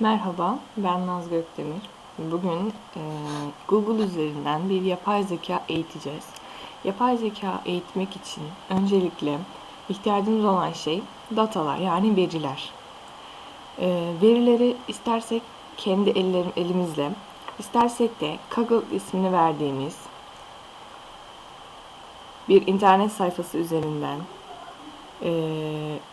Merhaba, ben Naz Gökdemir. Bugün e, Google üzerinden bir yapay zeka eğiteceğiz. Yapay zeka eğitmek için öncelikle ihtiyacımız olan şey datalar yani veriler. E, verileri istersek kendi ellerim, elimizle, istersek de Kaggle ismini verdiğimiz bir internet sayfası üzerinden e,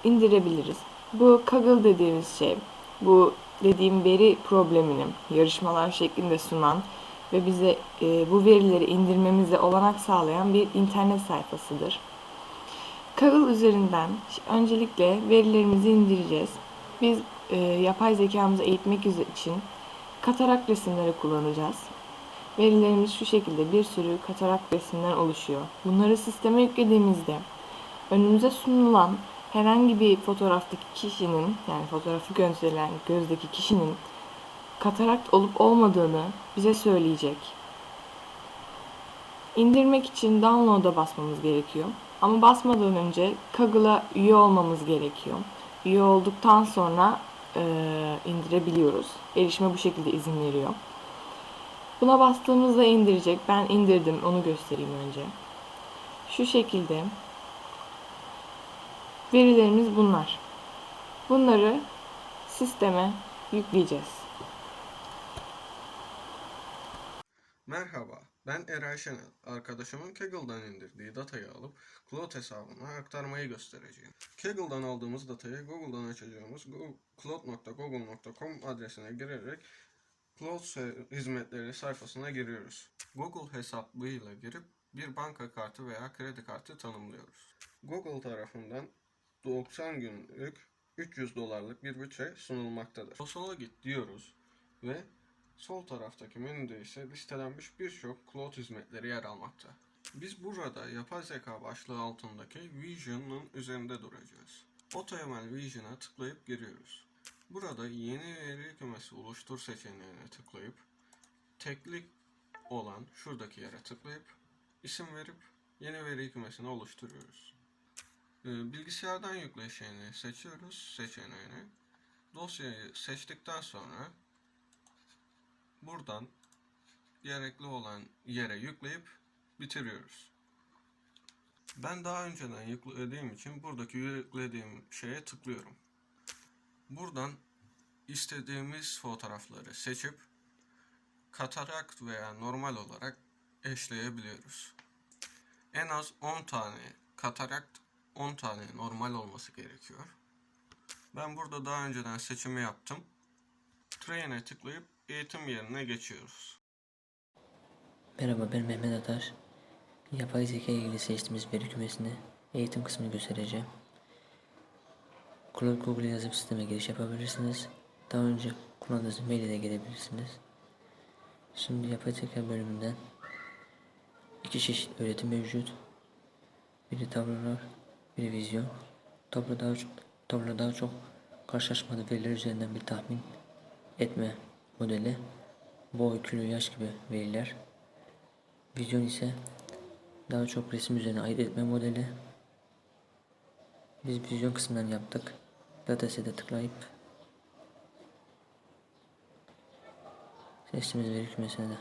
indirebiliriz. Bu Kaggle dediğimiz şey, bu dediğim veri problemini yarışmalar şeklinde sunan ve bize e, bu verileri indirmemize olanak sağlayan bir internet sayfasıdır. Kaggle üzerinden öncelikle verilerimizi indireceğiz. Biz e, yapay zekamızı eğitmek için katarak resimleri kullanacağız. Verilerimiz şu şekilde bir sürü katarak resimden oluşuyor. Bunları sisteme yüklediğimizde önümüze sunulan herhangi bir fotoğraftaki kişinin yani fotoğrafı gösterilen gözdeki kişinin katarakt olup olmadığını bize söyleyecek. İndirmek için download'a basmamız gerekiyor. Ama basmadan önce Kaggle'a üye olmamız gerekiyor. Üye olduktan sonra e, indirebiliyoruz. Erişime bu şekilde izin veriyor. Buna bastığımızda indirecek. Ben indirdim. Onu göstereyim önce. Şu şekilde Verilerimiz bunlar. Bunları sisteme yükleyeceğiz. Merhaba, ben Eray Şenel. Arkadaşımın Kaggle'dan indirdiği datayı alıp Cloud hesabına aktarmayı göstereceğim. Kaggle'dan aldığımız datayı Google'dan açacağımız cloud.google.com adresine girerek Cloud hizmetleri sayfasına giriyoruz. Google hesabıyla girip bir banka kartı veya kredi kartı tanımlıyoruz. Google tarafından 90 günlük 300 dolarlık bir bütçe sunulmaktadır. Sola git diyoruz ve sol taraftaki menüde ise listelenmiş birçok cloud hizmetleri yer almakta. Biz burada yapay zeka başlığı altındaki Vision'ın üzerinde duracağız. AutoML Vision'a tıklayıp giriyoruz. Burada yeni veri kümesi oluştur seçeneğine tıklayıp teklik olan şuradaki yere tıklayıp isim verip yeni veri kümesini oluşturuyoruz. Ee, bilgisayardan yükleşeni seçiyoruz seçeneğini. Dosyayı seçtikten sonra buradan gerekli olan yere yükleyip bitiriyoruz. Ben daha önceden yüklediğim için buradaki yüklediğim şeye tıklıyorum. Buradan istediğimiz fotoğrafları seçip katarakt veya normal olarak eşleyebiliyoruz. En az 10 tane katarakt 10 tane normal olması gerekiyor. Ben burada daha önceden seçimi yaptım. Train'e tıklayıp eğitim yerine geçiyoruz. Merhaba ben Mehmet Atar. Yapay zeka ile ilgili seçtiğimiz veri kümesini eğitim kısmını göstereceğim. Cloud Google yazıp sisteme giriş yapabilirsiniz. Daha önce kullandığınız mail ile gelebilirsiniz. Şimdi yapay zeka bölümünden iki çeşit öğretim mevcut. Biri tablolar, biri vizyon. Tablo daha tablo daha çok karşılaşmadığı veriler üzerinden bir tahmin etme modeli. Boy, kilo, yaş gibi veriler. Vizyon ise daha çok resim üzerine ayırt etme modeli. Biz vizyon kısmından yaptık. Dataset'e tıklayıp seçtiğimiz veri kümesine de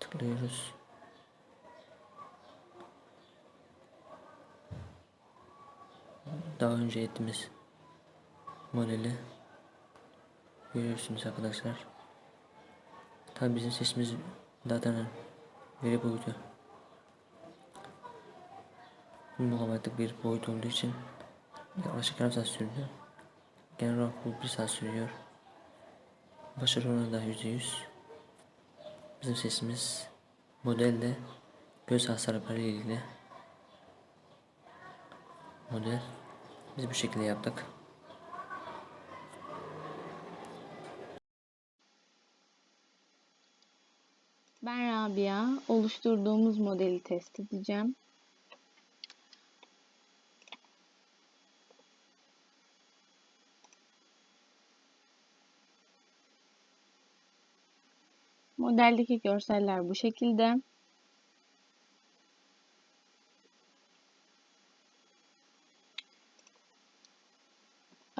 tıklıyoruz. Daha önce ettiğimiz modeli görüyorsunuz arkadaşlar. Tabi bizim seçtiğimiz datanın veri boyutu megabaytlık bir boyut olduğu için yaklaşık yarım saat sürdü. Genel olarak bu bir saat sürüyor. Başarı oranı da %100. Bizim sesimiz modelde göz hastalıkları ile ilgili model. Biz bu şekilde yaptık. Ben Rabia. Oluşturduğumuz modeli test edeceğim. Modeldeki görseller bu şekilde.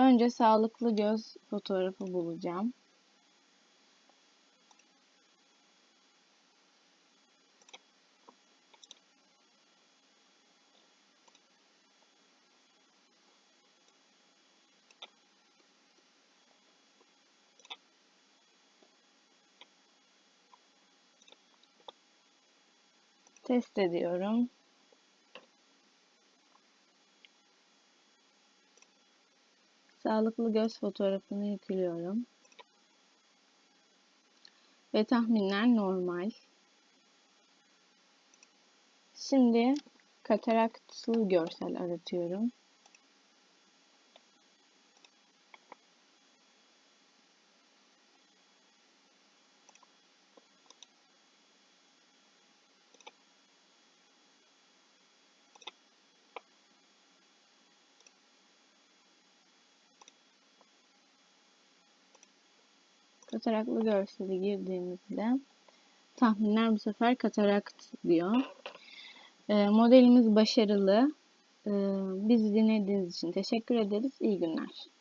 Önce sağlıklı göz fotoğrafı bulacağım. Test ediyorum. Sağlıklı göz fotoğrafını yüklüyorum. Ve tahminler normal. Şimdi kataraktlı görsel aratıyorum. Kataraklı görseli girdiğimizde tahminler bu sefer katarakt diyor. Ee, modelimiz başarılı. Ee, bizi dinlediğiniz için teşekkür ederiz. İyi günler.